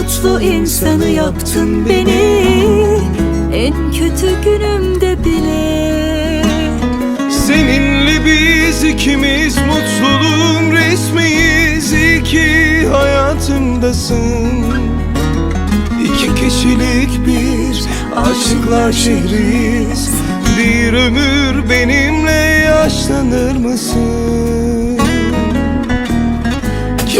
mutlu insanı yaptın beni. En kötü günümde bile. Seninle biz ikimiz mutluluğun resmiyiz. İyi ki hayatımdasın. İki kişilik bir aşıklar şehriyiz Bir ömür benimle yaşlanır mısın?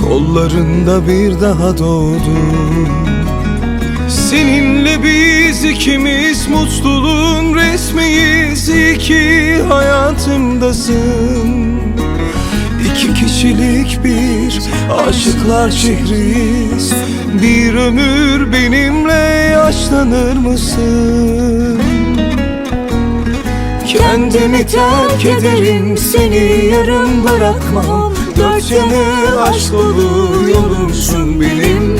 Kollarında bir daha doğdum Seninle biz ikimiz mutluluğun resmiyiz. İyi ki hayatımdasın. İki kişilik bir aşıklar şehriyiz. Bir ömür benimle yaşlanır mısın? Kendimi terk ederim seni yarım bırakmam Dört yanı aşk dolu yolumsun benim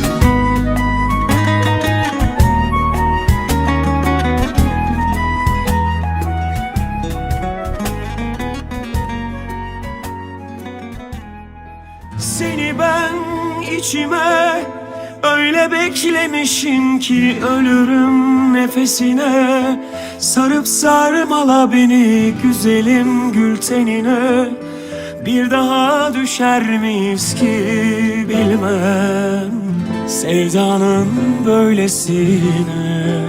Seni ben içime. Öyle beklemişim ki ölürüm nefesine. Sarıp sarmala beni güzelim gül tenine. Bir daha düşer miyiz ki bilmem. Sevdanın böylesine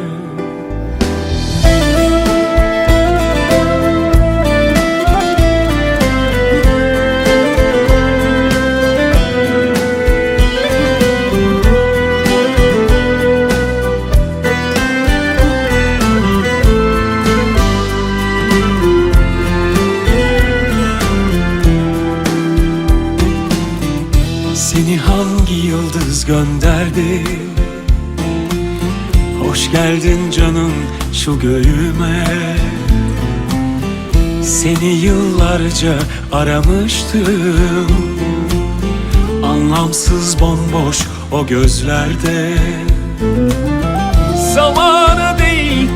hangi yıldız gönderdi? Hoş geldin canım şu göğüme. Seni yıllarca aramıştım. Anlamsız bomboş o gözlerde. Zamanı değil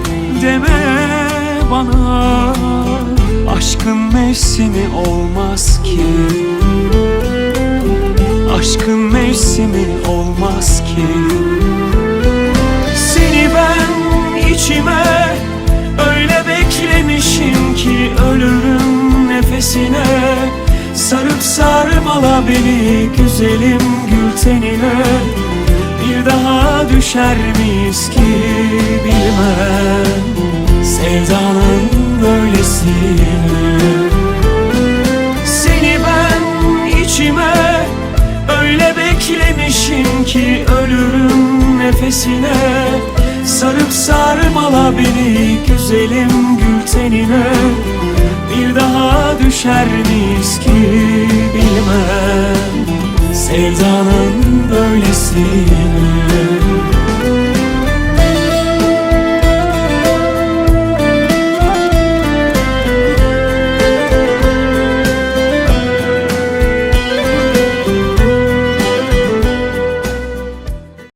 deme bana. Aşkın mevsimi olmaz ki Aşkın mevsimi olmaz ki. Seni ben içime öyle beklemişim ki Ölürüm nefesine. Sarıp sarmala beni güzelim gül tenine. Bir daha düşer miyiz ki bilmem. Sevdanın böylesine Seni ben içime beklemişim ki Ölürüm nefesine. Sarıp sarmala beni güzelim gül tenine. Bir daha düşer miyiz ki bilmem. Sevdanın böylesine